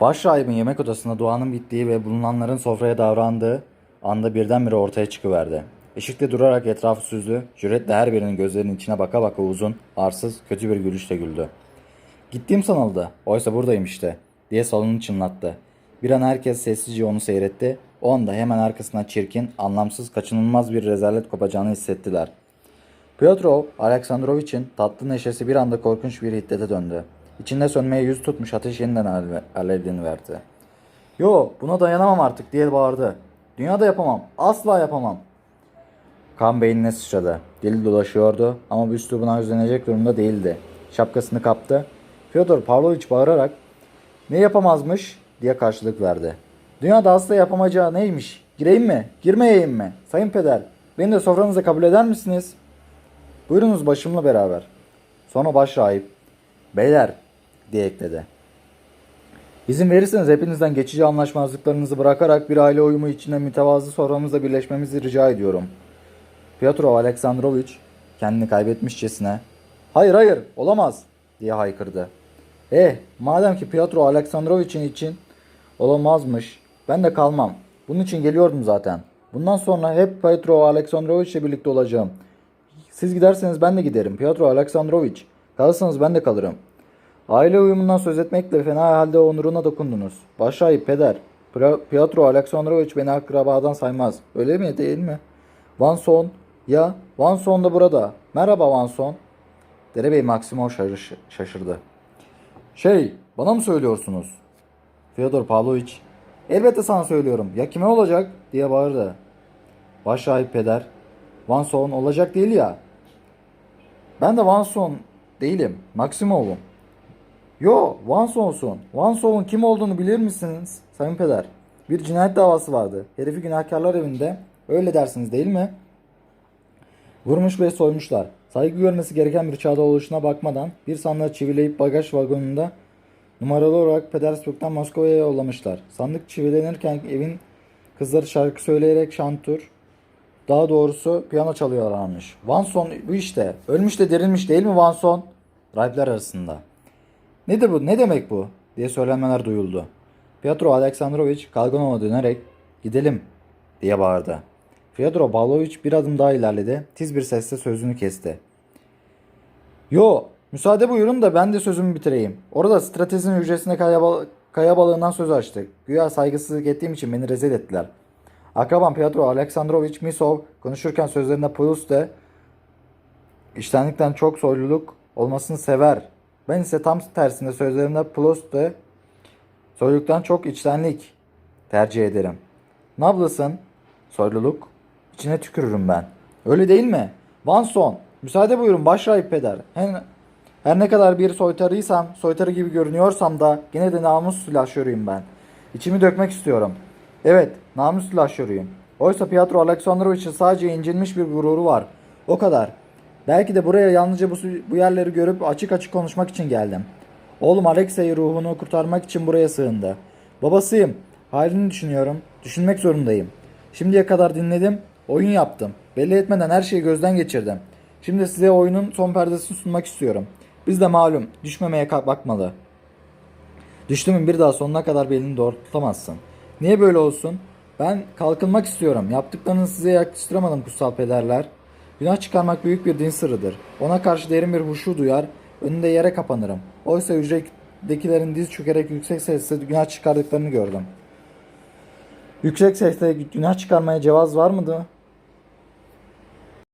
Başrahibin yemek odasında duanın bittiği ve bulunanların sofraya davrandığı anda birdenbire ortaya çıkıverdi. Işıkta durarak etrafı süzdü, cüretle her birinin gözlerinin içine baka baka uzun, arsız, kötü bir gülüşle güldü. Gittiğim sanıldı, oysa buradayım işte, diye salonu çınlattı. Bir an herkes sessizce onu seyretti, o anda hemen arkasından çirkin, anlamsız, kaçınılmaz bir rezalet kopacağını hissettiler. Piotrov, Aleksandrovich'in tatlı neşesi bir anda korkunç bir hiddete döndü. İçinde sönmeye yüz tutmuş ateş yeniden aleve- alevlerini verdi. Yo buna dayanamam artık diye bağırdı. Dünyada yapamam. Asla yapamam. Kan beynine sıçradı. Dili dolaşıyordu ama bir üslubuna özlenecek durumda değildi. Şapkasını kaptı. Fyodor Pavlovich bağırarak ne yapamazmış diye karşılık verdi. Dünyada asla yapamayacağı neymiş? Gireyim mi? Girmeyeyim mi? Sayın peder, beni de sofranıza kabul eder misiniz? Buyurunuz başımla beraber. Sonra başrahip, beyler diye ekledi. İzin verirseniz hepinizden geçici anlaşmazlıklarınızı bırakarak bir aile uyumu içinde mütevazı soframızda birleşmemizi rica ediyorum. Piotr Aleksandrovich kendini kaybetmişçesine hayır hayır olamaz diye haykırdı. Eh madem ki Piotr Aleksandrovich'in için olamazmış ben de kalmam. Bunun için geliyordum zaten. Bundan sonra hep Piotr Aleksandrovich ile birlikte olacağım. Siz giderseniz ben de giderim. Piotr Aleksandrovich. Kalırsanız ben de kalırım. Aile uyumundan söz etmekle fena halde onuruna dokundunuz. Başrahip peder. Piotr Aleksandrovich beni akrabadan saymaz. Öyle mi değil mi? Vanson. Ya Vanson da burada. Merhaba Vanson. Derebey şaşır- şaşırdı. Şey bana mı söylüyorsunuz? Fyodor Pavlovich. Elbette sana söylüyorum. Ya kime olacak? diye bağırdı. Başrahip peder. Vanson olacak değil ya. Ben de Vanson değilim. Maksimov'um. Yo, Vanson'sun. Vanson'un kim olduğunu bilir misiniz Sayın Peder? Bir cinayet davası vardı. Herifi günahkarlar evinde. Öyle dersiniz değil mi? Vurmuş ve soymuşlar. Saygı görmesi gereken bir çağda oluşuna bakmadan bir sandığı çivileyip bagaj vagonunda numaralı olarak Petersburg'dan Moskova'ya yollamışlar. Sandık çivilenirken evin kızları şarkı söyleyerek şantur, daha doğrusu piyano çalıyorlarmış. Vanson bu işte. Ölmüş de dirilmiş değil mi Vanson? Rahipler arasında. Nedir bu? Ne demek bu? diye söylenmeler duyuldu. Piotr Aleksandrovich Kalganov'a dönerek gidelim diye bağırdı. Fyodor Pavlovich bir adım daha ilerledi. Tiz bir sesle sözünü kesti. Yo, müsaade buyurun da ben de sözümü bitireyim. Orada stratejinin hücresinde kaya, bal- söz açtık. Güya saygısızlık ettiğim için beni rezil ettiler. Akrabam Piotr Aleksandrovich Misov konuşurken sözlerinde Plus de iştenlikten çok soyluluk olmasını sever. Ben ise tam tersinde sözlerimde Plus de soyluluktan çok içtenlik tercih ederim. Nablasın soyluluk içine tükürürüm ben. Öyle değil mi? Vanson müsaade buyurun başrahip peder. Her, her ne kadar bir soytarıysam, soytarı gibi görünüyorsam da gene de namus silahşörüyüm ben. İçimi dökmek istiyorum. Evet, namus silahşörüyüm. Oysa Piotr Aleksandrovich'in sadece incinmiş bir gururu var. O kadar. Belki de buraya yalnızca bu, bu yerleri görüp açık açık konuşmak için geldim. Oğlum Alexey ruhunu kurtarmak için buraya sığındı. Babasıyım. Halini düşünüyorum. Düşünmek zorundayım. Şimdiye kadar dinledim. Oyun yaptım. Belli etmeden her şeyi gözden geçirdim. Şimdi size oyunun son perdesini sunmak istiyorum. Biz de malum düşmemeye bakmalı. Düştümün bir daha sonuna kadar belini doğrultamazsın. Niye böyle olsun? Ben kalkınmak istiyorum. Yaptıklarınızı size yakıştıramadım kutsal pederler. Günah çıkarmak büyük bir din sırrıdır. Ona karşı derin bir huşu duyar, önünde yere kapanırım. Oysa hücredekilerin diz çökerek yüksek sesle günah çıkardıklarını gördüm. Yüksek sesle günah çıkarmaya cevaz var mıydı?